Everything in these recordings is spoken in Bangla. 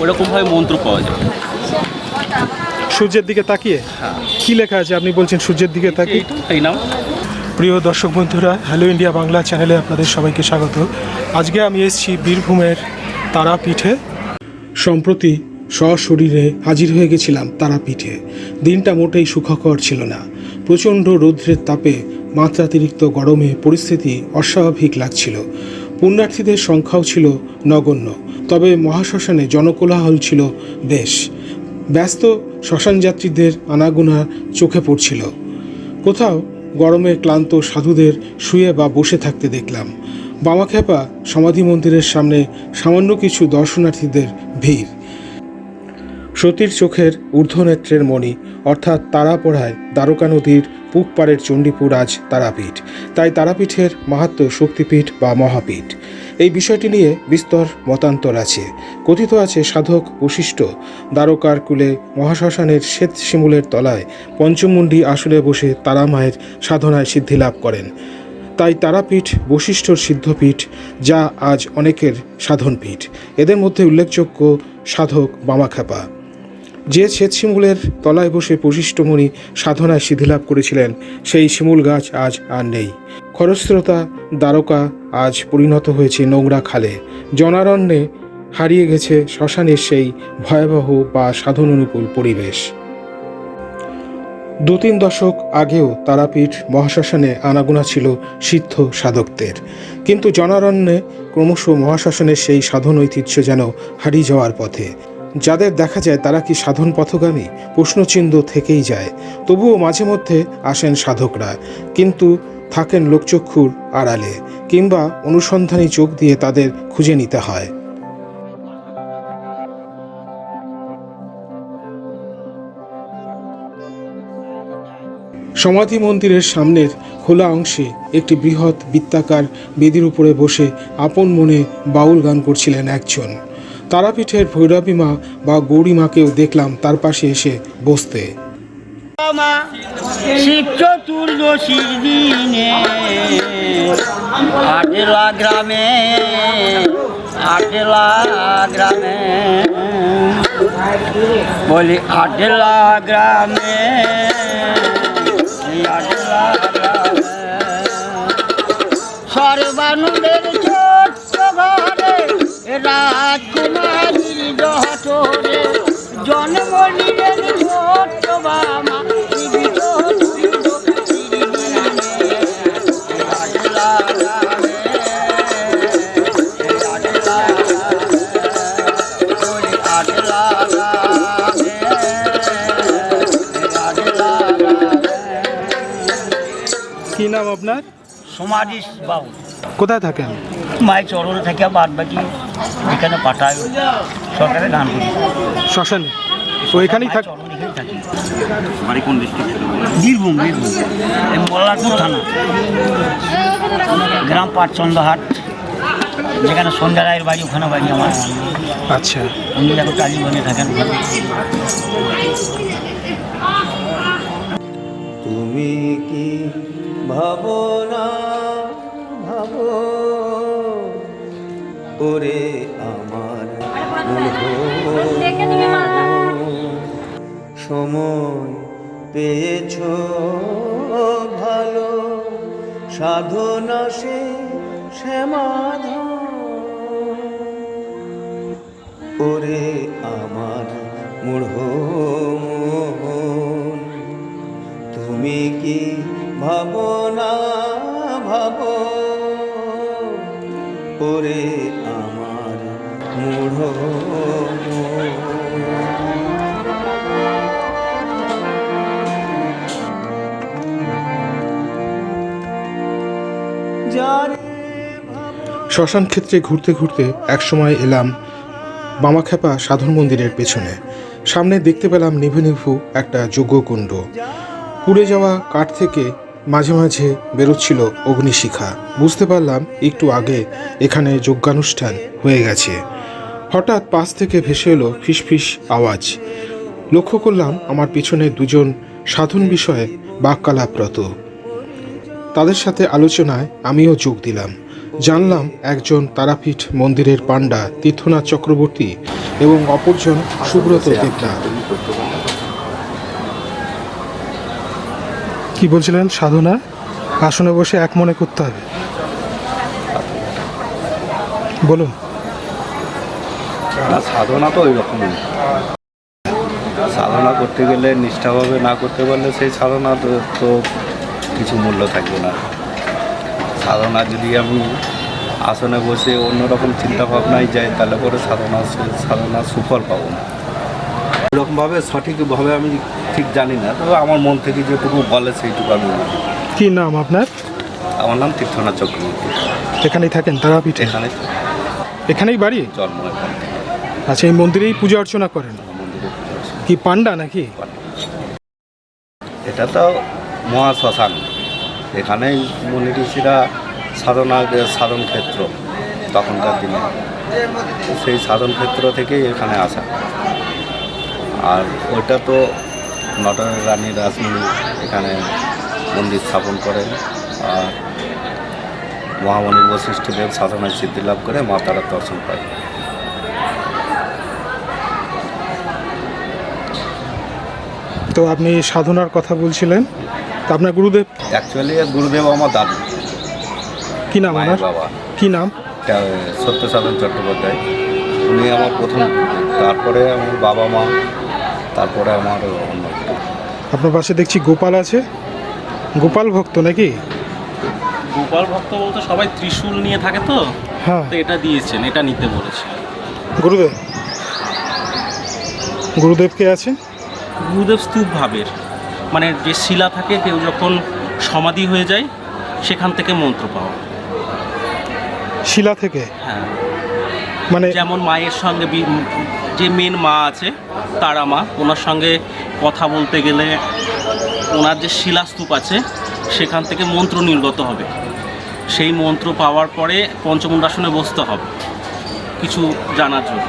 ওরকমভাবে মন্ত্র পাওয়া যায়। সূর্যের দিকে তাকিয়ে? কি লেখা আছে? আপনি বলছেন সূর্যের দিকে তাকিয়ে? তাই নাম। প্রিয় দর্শক বন্ধুরা হ্যালো ইন্ডিয়া বাংলা চ্যানেলে আপনাদের সবাইকে স্বাগত। আজকে আমি এসেছি বীরভূমের তারাপীঠে। সম্প্রতি সশরীরে হাজির হয়ে গেছিলাম তারাপীঠে। দিনটা মোটেই সুখকর ছিল না। প্রচণ্ড রৌদ্রের তাপে মাত্রাতিরিক্ত গরমে পরিস্থিতি অস্বাভাবিক লাগছিল। পুণ্যার্থীদের সংখ্যাও ছিল নগণ্য, তবে মহাশ্মশানে জনকোলাহল ছিল বেশ। ব্যস্ত শ্মশান যাত্রীদের আনাগোনা চোখে পড়ছিল। কোথাও গরমে ক্লান্ত সাধুদের শুয়ে বা বসে থাকতে দেখলাম। বামাখ্যাপা সমাধি মন্দিরের সামনে সামান্য কিছু দর্শনার্থীদের ভিড়। সতীর চোখের ঊর্ধ্বনেত্রের মণি, অর্থাৎ তারাপড়ায় দ্বারকা নদীর পুক পাড়ের চণ্ডীপুর আজ তারাপীঠ। তাই তারাপীঠের মাহাত্ম শক্তিপীঠ বা মহাপীঠ। এই বিষয়টি নিয়ে বিস্তর মতান্তর আছে। কথিত আছে সাধক বশিষ্ঠ দ্বারকার কুলে মহাশ্মশানের শ্বেত শিমুলের তলায় পঞ্চমুণ্ডী আসলে বসে তারামায়ের সাধনায় সিদ্ধি লাভ করেন। তাই তারাপীঠ বশিষ্ঠর সিদ্ধপীঠ, যা আজ অনেকের সাধনপীঠ। এদের মধ্যে উল্লেখযোগ্য সাধক বামাখ্যাপা। যে শ্বেত শিমুলের তলায় বসে বশিষ্ঠমণি সাধনায় সিদ্ধিলাভ করেছিলেন, সেই শিমুল গাছ আজ আর নেই। খরস্রোতা, দ্বারকা আজ পরিণত হয়েছে নোংরা খালে। জনারণ্যে হারিয়ে গেছে শ্মশানের সেই ভয়াবহ বা সাধন অনুকূল পরিবেশ। দু তিন দশক আগেও তারাপীঠ মহাশ্মশানে আনাগোনা ছিল সিদ্ধ সাধকদের। কিন্তু জনারণ্যে ক্রমশ মহাশ্মশানের সেই সাধন ঐতিহ্য যেন হারিয়ে যাওয়ার পথে। যাদের দেখা যায় তারা কি সাধন পথগামী? প্রশ্নচিহ্ন থেকেই যায়। তবুও মাঝে মধ্যে আসেন সাধকরা, কিন্তু থাকেন লোকচক্ষুর আড়ালে, কিংবা অনুসন্ধানী চোখ দিয়ে তাদের খুঁজে নিতে হয়। সমাধি মন্দিরের সামনের খোলা অংশে একটি বৃহৎ বৃত্তাকার বেদির উপরে বসে আপন মনে বাউল গান করছিলেন একজন। তারাপীঠের ভৈরবী মা বা গৌরী মাকেও দেখলাম তার পাশে এসে বসতে। গ্রামে গ্রামে, বলি আটেলা গ্রামে গ্রামে। সর্বানন্দের নাম আপনার? সমাধি বাবু। কোথায় থাকেন? মায়ের চরণে থেকে বাদ বাকি এখানে পাঠায় সরকারে গান করি। শ্মশানে? তো এখানেই থাক বীরভূম বীরভূম। এই থানা। গ্রাম পাটচন্দ্রহাট যেখানে সন্ধ্যা রায়ের বাড়ি ওখানে বাড়ি আমার। আচ্ছা। উনি এখন কালীগঞ্জে থাকেন। তুমি কি ভাবনা ভাবো ওরে আমার সময় পেয়েছ ভালো, সাধনা সে সমাধান। ওরে আমার মূঢ় তুমি কি ভাবো আমার মূঢ় শ্মশান ক্ষেত্রে ঘুরতে ঘুরতে একসময় এলাম বামাখ্যাপা সাধন মন্দিরের পেছনে। সামনে দেখতে পেলাম নিভু নিভু একটা যজ্ঞকুণ্ড। পুড়ে যাওয়া কাঠ থেকে মাঝে মাঝে বেরোচ্ছিল অগ্নিশিখা। বুঝতে পারলাম একটু আগে এখানে যজ্ঞানুষ্ঠান হয়ে গেছে। হঠাৎ পাশ থেকে ভেসে এলো ফিসফিস আওয়াজ। লক্ষ্য করলাম আমার পিছনে দুজন সাধন বিষয়ে বাক্যালাপরত। তাদের সাথে আলোচনায় আমিও যোগ দিলাম। জানলাম একজন তারাপীঠ মন্দিরের পাণ্ডা তীর্থনাথ চক্রবর্তী এবং অপরজন সুব্রত দেবনাথ। কি বলছিলেন? সাধনা? আসনে বসে এক মনে করতে হবে। বলুন। সাধনা তো ওই রকমই সাধনা করতে গেলে, নিষ্ঠাভাবে না করতে পারলে সেই সাধনা তো কিছু মূল্য থাকবে না। সাধনা যদি আমি আসনে বসে অন্যরকম চিন্তা ভাবনায় যাই, তাহলে পরে সাধনা সাধনা সুফল পাবো না। এরকমভাবে সঠিকভাবে আমি ঠিক জানি না তবে আমার মন থেকে যেটুকু বলে সেইটুকু আমি বলি। কি নাম আপনার? আমার নাম তীর্থনাথ চক্রবর্তী। এখানেই থাকেন তারাপীঠে? এখানে এখানেই বাড়ি? জন্ম আচ্ছা এই মন্দিরেই পূজা অর্চনা করেন? মন্দিরে কি পান্ডা নাকি? এটা তো মহাশ্মশান এখানেই মুনি ঋষিরা সাধনা সাধন ক্ষেত্র তখনকার দিনে। সেই সাধন ক্ষেত্র থেকেই এখানে আসা। আর ওইটা তো নটরের রানী রাসমণি এখানে মন্দির স্থাপন করেন আর মহামণি বশিষ্ঠদেব সাধনায় সিদ্ধি লাভ করে মা তারার দর্শন পায়। তো আপনি সাধনার কথা বলছিলেন তো আপনার গুরুদেব? অ্যাকচুয়ালি গুরুদেব আমার দাদু। কি নাম আমার বাবা। কি নাম? সত্যসাধন চট্টোপাধ্যায়। উনি আমার প্রথম তারপরে আমার বাবা মা তারপরে আমার অন্য আপনার পাশে দেখছি গোপাল আছে। গোপাল ভক্ত নাকি? গোপাল ভক্ত বলতে সবাই ত্রিশূল নিয়ে থাকে তো হ্যাঁ। তো এটা দিয়েছেন এটা নিতে বলেছে। গুরুদেব? গুরুদেব কে আছে? গুরুদেব স্তূপ ভাবের। মানে যে শিলা থাকে কেউ যখন সমাধি হয়ে যায় সেখান থেকে মন্ত্র পাওয়া। শিলা থেকে? হ্যাঁ। মানে যেমন মায়ের সঙ্গে যে মেন মা আছে তারা মা ওনার সঙ্গে কথা বলতে গেলে ওনার যে শিলাস্তূপ আছে সেখান থেকে মন্ত্র নির্গত হবে। সেই মন্ত্র পাওয়ার পরে পঞ্চমুণ্ডাসনে বসতে হবে। কিছু জানার জন্য।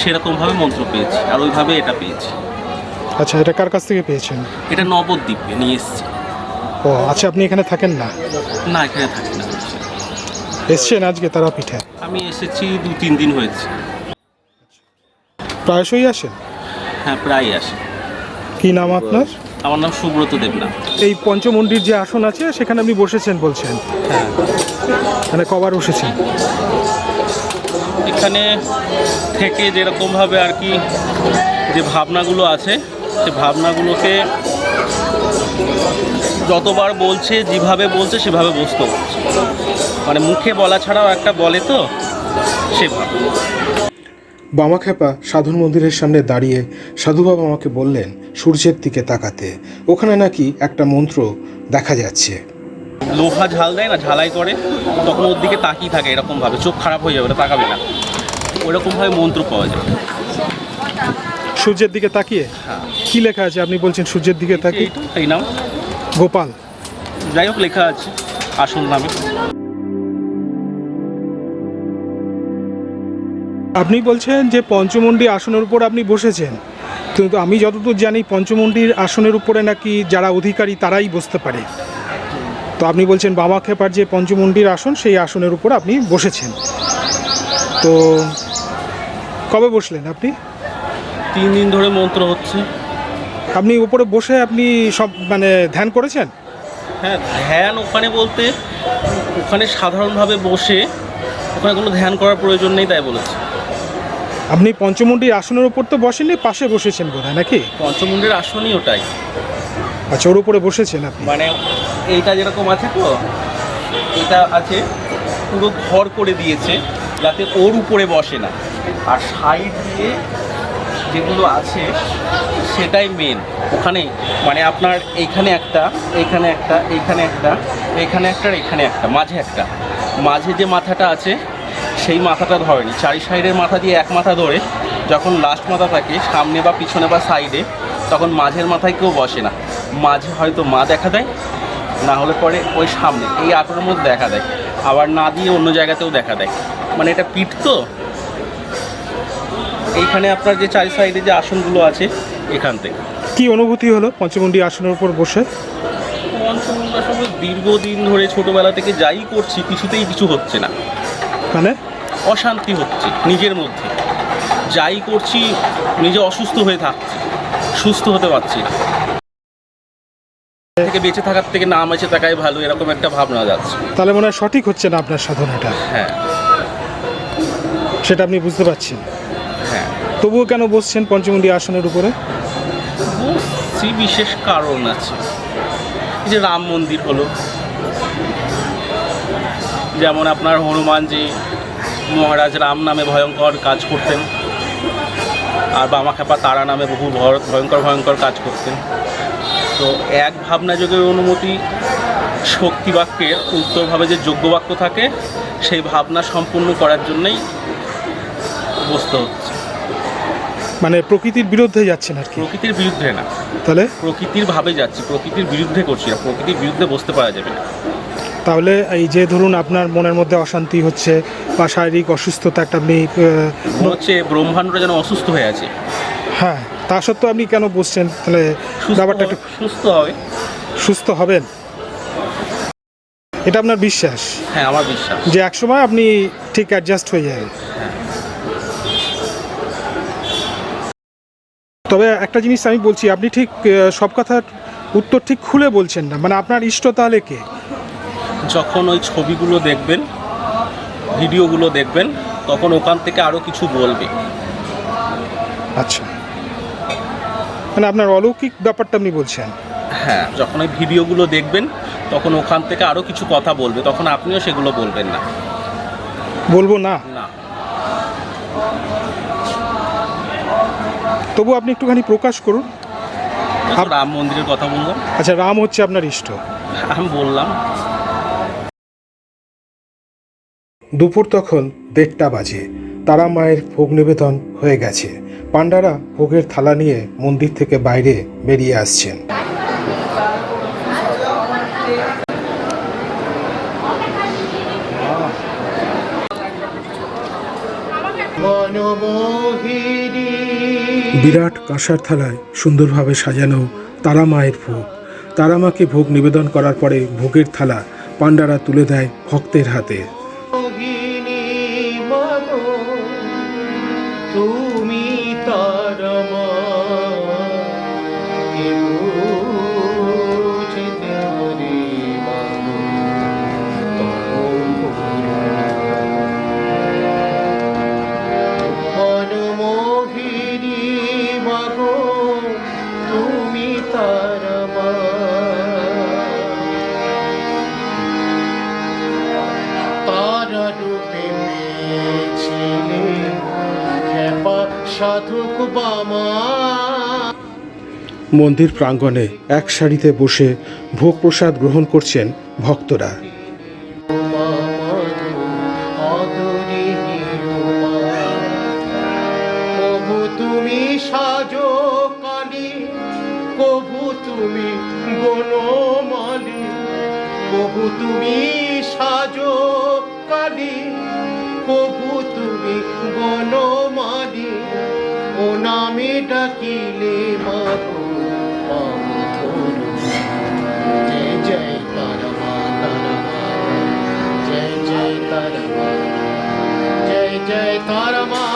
সেরকমভাবে মন্ত্র পেয়েছি আর ওইভাবে এটা পেয়েছি। আচ্ছা এটা কার কাছ থেকে পেয়েছেন? এটা নবদ্বীপে নিয়ে এসেছি। ও আচ্ছা আপনি এখানে থাকেন না? না এখানে থাকি না। এসছেন আজকে তারাপীঠে? আমি এসেছি দু তিন দিন হয়েছে। প্রায়শই আসেন হ্যাঁ প্রায় আসে। কি নাম আপনার? আমার নাম সুব্রত দেবনাথ এই পঞ্চমন্ডির যে আসন আছে সেখানে আপনি বসেছেন বলছেন। হ্যাঁ। মানে কবার বসেছেন? এখানে থেকে যেরকমভাবে আর কি যে ভাবনাগুলো আছে সে ভাবনাগুলোকে যতবার বলছে যেভাবে বলছে সেভাবে বুঝতে হচ্ছে মানে মুখে বলা ছাড়াও একটা বলে তো সেভাবে বামাখ্যাপা সাধন মন্দিরের সামনে দাঁড়িয়ে সাধুবাবা আমাকে বললেন সূর্যের দিকে তাকাতে। ওখানে নাকি একটা মন্ত্র দেখা যাচ্ছে। লোহা ঝাল দেয় না ঝালাই করে তখন ওর দিকে তাকিয়ে থাকে এরকমভাবে। চোখ খারাপ হয়ে যাবে ওটা তাকাবে না। ওরকমভাবে মন্ত্র পাওয়া যায়। সূর্যের দিকে তাকিয়ে? হ্যাঁ। কি লেখা আছে? আপনি বলছেন সূর্যের দিকে তাকিয়ে? এই নাম? গোপাল। যাই হোক লেখা আছে আসল নামে। আপনি বলছেন যে পঞ্চমন্ডি আসনের উপর আপনি বসেছেন। কিন্তু আমি যতদূর জানি পঞ্চমন্ডির আসনের উপরে নাকি যারা অধিকারী তারাই বসতে পারে। তো আপনি বলছেন বাবা খেপার যে পঞ্চমন্ডির আসন সেই আসনের উপর আপনি বসেছেন। তো কবে বসলেন আপনি? তিন দিন ধরে মন্ত্র হচ্ছে। আপনি উপরে বসে আপনি সব মানে ধ্যান করেছেন? হ্যাঁ ধ্যান ওখানে বলতে ওখানে সাধারণভাবে বসে ওখানে কোনো ধ্যান করার প্রয়োজন নেই তাই বলেছে। আপনি পঞ্চমন্ডির আসনের উপর তো বসেননি পাশে বসেছেন বোধ নাকি? পঞ্চমুণ্ডের আসনই ওটাই। আচ্ছা ওর উপরে বসেছেন আপনি? মানে এইটা যেরকম আছে তো এটা আছে পুরো ঘর করে দিয়েছে যাতে ওর উপরে বসে না। আর সাইড দিয়ে যেগুলো আছে সেটাই মেন ওখানে মানে আপনার এইখানে একটা এইখানে একটা এইখানে একটা এইখানে একটা আর এখানে একটা মাঝে একটা। মাঝে যে মাথাটা আছে সেই মাথাটা ধরেনি। চারি সাইডের মাথা দিয়ে এক মাথা ধরে যখন লাস্ট মাথা থাকে সামনে বা পিছনে বা সাইডে তখন মাঝের মাথায় কেউ বসে না। মাঝে হয়তো মা দেখা দেয় না হলে পরে ওই সামনে এই আঁটোর মধ্যে দেখা দেয়। আবার না দিয়ে অন্য জায়গাতেও দেখা দেয়। মানে এটা পিঠ তো? এইখানে আপনার যে চারি সাইডে যে আসনগুলো আছে এখান থেকে। কি অনুভূতি হলো পঞ্চমন্ডি আসনের উপর বসে? পঞ্চমুণ্ডা আসলে দীর্ঘদিন ধরে ছোটবেলা থেকে যাই করছি কিছুতেই কিছু হচ্ছে না। মানে? অশান্তি হচ্ছে নিজের মধ্যে। যাই করছি নিজে অসুস্থ হয়ে থাকছি সুস্থ হতে পারছি না। থেকে বেঁচে থাকার থেকে না বেঁচে থাকাই ভালো এরকম একটা ভাবনা যাচ্ছে। তাহলে মনে হয় সঠিক হচ্ছে না আপনার সাধনাটা? হ্যাঁ। সেটা আপনি বুঝতে পারছেন? হ্যাঁ। তবুও কেন বসছেন পঞ্চমুণ্ডী আসনের উপরে? বলছি বিশেষ কারণ আছে। এই যে রাম মন্দির হলো যেমন আপনার হনুমানজি মহারাজ রাম নামে ভয়ঙ্কর কাজ করতেন আর বামা বামাখ্যাপা তারা নামে বহু ভয়- ভয়ঙ্কর ভয়ঙ্কর কাজ করতেন। তো এক ভাবনা যোগের অনুমতি শক্তি বাক্যের উত্তরভাবে যে যোগ্য বাক্য থাকে সেই ভাবনা সম্পূর্ণ করার জন্যই বসতে হচ্ছে। মানে প্রকৃতির বিরুদ্ধে যাচ্ছেন আর কি। প্রকৃতির বিরুদ্ধে না। তাহলে? প্রকৃতির ভাবে যাচ্ছি প্রকৃতির বিরুদ্ধে করছি না প্রকৃতির বিরুদ্ধে বসতে পারা যাবে না। তাহলে এই যে ধরুন আপনার মনের মধ্যে অশান্তি হচ্ছে বা শারীরিক অসুস্থতা একটা মেয়ে হচ্ছে ব্রহ্মাণ্ডটা যেন অসুস্থ হয়ে আছে। হ্যাঁ তা সত্ত্বেও আপনি কেন বসছেন? তাহলে ব্যাপারটা একটু সুস্থ হবে। সুস্থ হবেন? এটা আপনার বিশ্বাস? হ্যাঁ আমার বিশ্বাস। যে একসময় আপনি ঠিক অ্যাডজাস্ট হয়ে যাবেন। তবে একটা জিনিস আমি বলছি আপনি ঠিক সব কথার উত্তর ঠিক খুলে বলছেন না। মানে আপনার ইষ্ট তাহলে কে? যখন ওই ছবিগুলো দেখবেন ভিডিওগুলো দেখবেন তখন ওখান থেকে আরও কিছু বলবে। আচ্ছা। মানে আপনার অলৌকিক ব্যাপারটা আপনি বলছেন? হ্যাঁ যখন ওই ভিডিওগুলো দেখবেন তখন ওখান থেকে আরও কিছু কথা বলবে তখন আপনিও সেগুলো বলবেন না। বলব না? না। তবু আপনি একটুখানি প্রকাশ করুন। ওই রাম মন্দিরের কথা বললাম। আচ্ছা রাম হচ্ছে আপনার ইষ্ট। আমি বললাম দুপুর তখন দেড়টা বাজে। তারা মায়ের ভোগ নিবেদন হয়ে গেছে। পাণ্ডারা ভোগের থালা নিয়ে মন্দির থেকে বাইরে বেরিয়ে আসছেন। বিরাট কাঁসার থালায় সুন্দরভাবে সাজানো তারা মায়ের ভোগ। তারা মাকে ভোগ নিবেদন করার পরে ভোগের থালা পাণ্ডারা তুলে দেয় ভক্তের হাতে। মন্দির প্রাঙ্গণে এক সারিতে বসে ভোগ প্রসাদ গ্রহণ করছেন ভক্তরা। তুমি সাজো কালী কবু তুমি কবু তুমি সাজো কালী কবু তুমি ও নামে ডাকিলে মাধু পাবো ধরু জয় জয়, তারা মা তারা মা। জয় জয়, তারা মা।